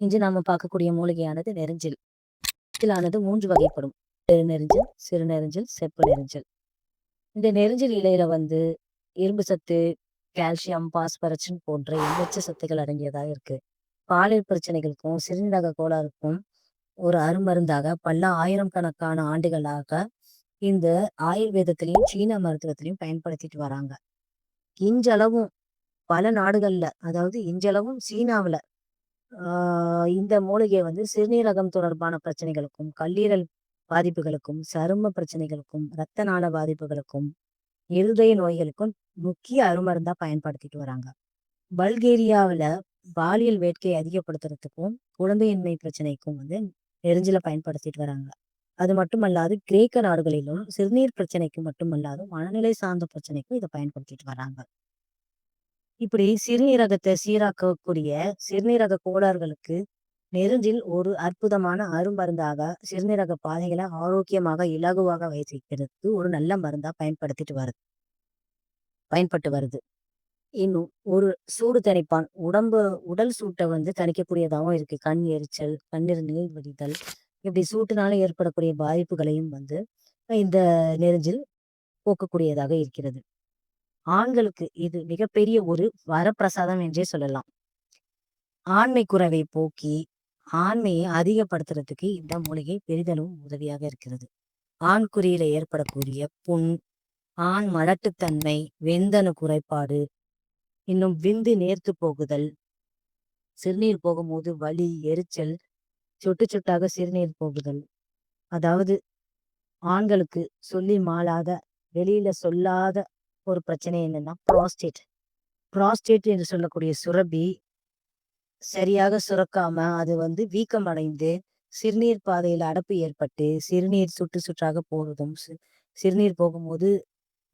இன்று நாம பார்க்கக்கூடிய மூலிகையானது நெரிஞ்சில். இதிலானது மூன்று வகைப்படும். நெரிஞ்சல் சிறு நெரிஞ்சல் செப்பு நெரிஞ்சல். இந்த நெரிஞ்சல் இலையில வந்து இரும்பு சத்து கால்சியம் பாஸ்பரசின் போன்ற எண்ணற்ற சத்துக்கள் அடங்கியதாக இருக்கு. பாலியல் பிரச்சனைகளுக்கும் சிறுநீரக கோளாறுக்கும் ஒரு அருமருந்தாக பல ஆயிரம் கணக்கான ஆண்டுகளாக இந்த ஆயுர்வேதத்திலையும் சீன மருத்துவத்திலையும் பயன்படுத்திட்டு வராங்க. இன்றளவும் பல நாடுகள்ல அதாவது இன்றளவும் சீனாவில் இந்த மூலிகை வந்து சிறுநீரகம் தொடர்பான பிரச்சனைகளுக்கும் கல்லீரல் பாதிப்புகளுக்கும் சரும பிரச்சனைகளுக்கும் இரத்த நாள பாதிப்புகளுக்கும் இருதய நோய்களுக்கும் முக்கிய அருமருந்தா பயன்படுத்திட்டு வராங்க. பல்கேரியாவில பாலியல் வேட்கை அதிகப்படுத்துறதுக்கும் குழந்தையின்மை பிரச்சனைக்கும் வந்து நெருஞ்சில பயன்படுத்திட்டு வராங்க. அது மட்டுமல்லாது கிரேக்க நாடுகளிலும் சிறுநீர் பிரச்சனைக்கு மட்டுமல்லாது மனநிலை சார்ந்த பிரச்சனைக்கும் இதை பயன்படுத்திட்டு வராங்க. இப்படி சிறுநீரகத்தை சீராக்கக்கூடிய சிறுநீரக கோளாறுகளுக்கு நெருஞ்சில் ஒரு அற்புதமான அருமருந்தாக சிறுநீரக பாதைகளை ஆரோக்கியமாக இலகுவாக வைத்திருக்கிறதுக்கு ஒரு நல்ல மருந்தா பயன்படுத்திட்டு வருது. பயன்பட்டு வருது. இன்னும் ஒரு சூடு தணிப்பான். உடம்பு உடல் சூட்டை வந்து தணிக்கக்கூடியதாகவும் இருக்கு. கண் எரிச்சல் கண்ணீர் நீர் வடிதல் இப்படி சூட்டுனால ஏற்படக்கூடிய பாதிப்புகளையும் வந்து இந்த நெருஞ்சில் போக்கக்கூடியதாக இருக்கிறது. ஆண்களுக்கு இது மிகப்பெரிய ஒரு வரப்பிரசாதம் என்றே சொல்லலாம். ஆண்மை குறைவை போக்கி ஆண்மையை அதிகப்படுத்துறதுக்கு இந்த மூலிகை பெரிதளவும் உதவியாக இருக்கிறது. ஆண் குறியில ஏற்படக்கூடிய புண் ஆண் மலட்டுத்தன்மை வெந்தணு குறைபாடு இன்னும் விந்து நேர்த்து போகுதல் சிறுநீர் போகும்போது வலி எரிச்சல் சொட்டு சொட்டாக சிறுநீர் போகுதல். அதாவது ஆண்களுக்கு சொல்லி மாளாத வெளியில சொல்லாத ஒரு பிரச்சனை என்னன்னா ப்ராஸ்டேட் ப்ராஸ்டேட் என்று சொல்லக்கூடிய சுரபி சரியாக சுரக்காம அது வந்து வீக்கம் அடைந்து சிறுநீர் பாதையில் அடப்பு ஏற்பட்டு சிறுநீர் சுற்று சுற்றாக போறதும் சிறுநீர் போகும்போது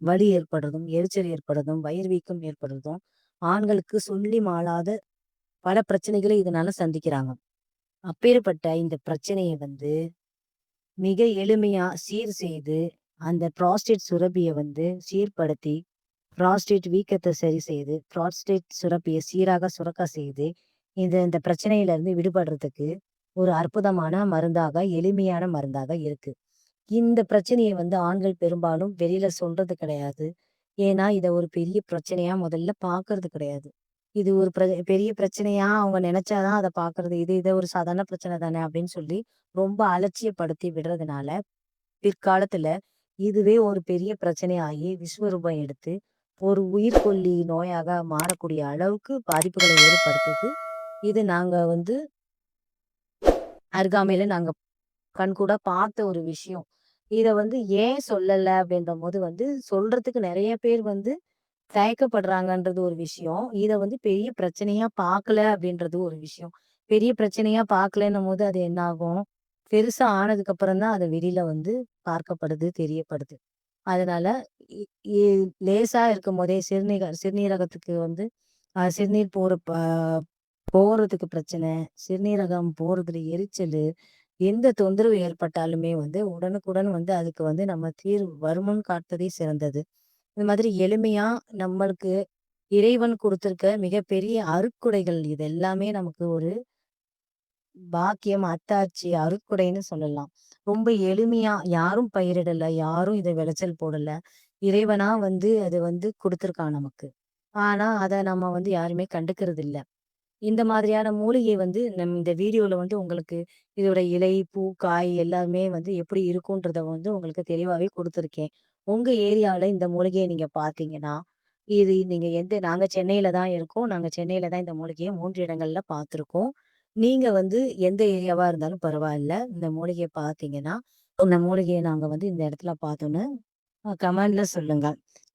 வலி ஏற்படுறதும் எரிச்சல் ஏற்படுறதும் வயிறு வீக்கம் ஏற்படுறதும் ஆண்களுக்கு சொல்லி மாளாத பல பிரச்சனைகளை இதனால சந்திக்கிறாங்க. அப்பேற்பட்ட இந்த பிரச்சனையை வந்து மிக எளிமையா சீர் செய்து அந்த ப்ராஸ்டேட் சுரப்பியை வந்து சீர்படுத்தி ப்ராஸ்டேட் வீக்கத்தை சரி செய்து ப்ராஸ்டேட் சுரப்பியை சீராக சுரக்க செய்து இந்த இந்த பிரச்சனையிலேருந்து விடுபடுறதுக்கு ஒரு அற்புதமான மருந்தாக எளிமையான மருந்தாக இருக்கு. இந்த பிரச்சனையை வந்து ஆண்கள் பெரும்பாலும் வெளியில சொல்றது கிடையாது. ஏன்னா இதை ஒரு பெரிய பிரச்சனையா முதல்ல பாக்குறது கிடையாது. இது ஒரு பிர பெரிய பிரச்சனையா அவங்க நினைச்சாதான் அதை பாக்குறது இது இதை ஒரு சாதாரண பிரச்சனை தானே அப்படின்னு சொல்லி ரொம்ப அலட்சியப்படுத்தி விடுறதுனால பிற்காலத்துல இதுவே ஒரு பெரிய பிரச்சனையாகி விஸ்வரூபம் எடுத்து ஒரு உயிர்கொல்லி நோயாக மாறக்கூடிய அளவுக்கு பாதிப்புகளை ஏற்படுத்துது. இது நாங்க வந்து அருகாமையில நாங்க கண்கூட பார்த்த ஒரு விஷயம். இத வந்து ஏன் சொல்லல அப்படின்ற போது வந்து சொல்றதுக்கு நிறைய பேர் வந்து தயக்கப்படுறாங்கன்றது ஒரு விஷயம். இத வந்து பெரிய பிரச்சனையா பார்க்கல அப்படின்றது ஒரு விஷயம். பெரிய பிரச்சனையா பார்க்கலன்னும் போது அது என்ன ஆகும்? பெருசா ஆனதுக்கு அப்புறம் தான் அது வெளியில வந்து பார்க்கப்படுது தெரியப்படுது. அதனால லேசா இருக்கும் போதே சிறுநீர சிறுநீரகத்துக்கு வந்து சிறுநீர் போற போறதுக்கு பிரச்சனை சிறுநீரகம் போறதுல எரிச்சல் எந்த தொந்தரவு ஏற்பட்டாலுமே வந்து உடனுக்குடன் வந்து அதுக்கு வந்து நம்ம தீர்வு வருமுன் காட்டுறதே சிறந்தது. இந்த மாதிரி எளிமையா நம்மளுக்கு இறைவன் கொடுத்திருக்க மிகப்பெரிய அருக்குடைகள் இது எல்லாமே நமக்கு ஒரு பாக்கியம் அத்தாட்சி அருக்குடைன்னு சொல்லலாம். ரொம்ப எளிமையா யாரும் பயிரிடல யாரும் இதை விளைச்சல் போடல. இறைவனா வந்து அது வந்து கொடுத்துருக்கான் நமக்கு. ஆனா அதை நம்ம வந்து யாருமே கண்டுக்கிறது இல்லை இந்த மாதிரியான மூலிகை வந்து நம் இந்த வீடியோல வந்து உங்களுக்கு இதோட இலை பூ காய் எல்லாமே வந்து எப்படி இருக்கும்ன்றத வந்து உங்களுக்கு தெளிவாவே கொடுத்துருக்கேன். உங்க ஏரியாவில இந்த மூலிகையை நீங்க பாத்தீங்கன்னா இது நீங்க எந்த நாங்க சென்னையில தான் இருக்கோம். நாங்க சென்னையில தான் இந்த மூலிகையை மூன்று இடங்கள்ல பார்த்துருக்கோம். நீங்க வந்து எந்த ஏரியாவா இருந்தாலும் பரவாயில்ல. இந்த மூலிகையை பார்த்தீங்கன்னா இந்த மூலிகையை நாங்க வந்து இந்த இடத்துல பார்த்தோன்னு கமெண்ட்ல சொல்லுங்க.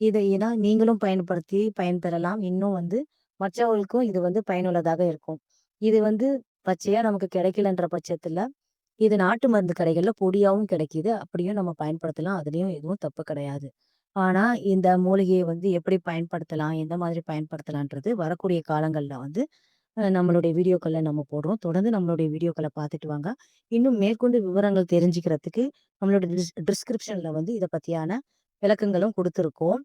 இதை ஏன்னா நீங்களும் பயன்படுத்தி பயன்பெறலாம். இன்னும் வந்து மற்றவர்களுக்கும் இது வந்து பயனுள்ளதாக இருக்கும். இது வந்து பச்சையா நமக்கு கிடைக்கலன்ற பட்சத்துல இது நாட்டு மருந்து கடைகள்ல பொடியாவும் கிடைக்குது. அப்படியும் நம்ம பயன்படுத்தலாம். அதுலயும் எதுவும் தப்பு கிடையாது. ஆனா இந்த மூலிகையை வந்து எப்படி பயன்படுத்தலாம்? எந்த மாதிரி பயன்படுத்தலான்றது வரக்கூடிய காலங்கள்ல வந்து நம்மளுடைய வீடியோக்களை நம்ம போடுறோம் தொடர்ந்து நம்மளுடைய வீடியோக்களை பார்த்துட்டு வாங்க இன்னும் மேற்கொண்டு விவரங்கள் தெரிஞ்சுக்கிறதுக்கு நம்மளோட டிஸ்கிரிப்ஷன்ல வந்து இதை பத்தியான விளக்கங்களும் கொடுத்துருக்கோம்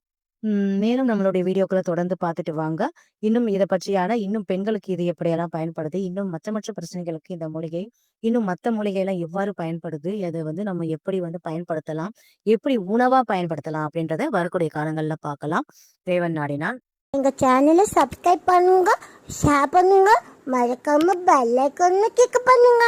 மேலும் நம்மளுடைய வீடியோக்களை தொடர்ந்து பார்த்துட்டு வாங்க. இன்னும் இதை பற்றியான இன்னும் பெண்களுக்கு இது எப்படியெல்லாம் பயன்படுது, இன்னும் மற்ற மற்ற பிரச்சனைகளுக்கு இந்த மூலிகை, இன்னும் மற்ற மூலிகையெல்லாம் எவ்வாறு பயன்படுது, அதை வந்து நம்ம எப்படி வந்து பயன்படுத்தலாம், எப்படி உணவா பயன்படுத்தலாம் அப்படின்றத வரக்கூடிய காலங்கள்ல பார்க்கலாம். தேவன் நாடினால். எங்க சேனலை சப்ஸ்கிரைப் பண்ணுங்க ஷேர் பண்ணுங்க மறக்காம பெல் ஐக்கான கிளிக் பண்ணுங்க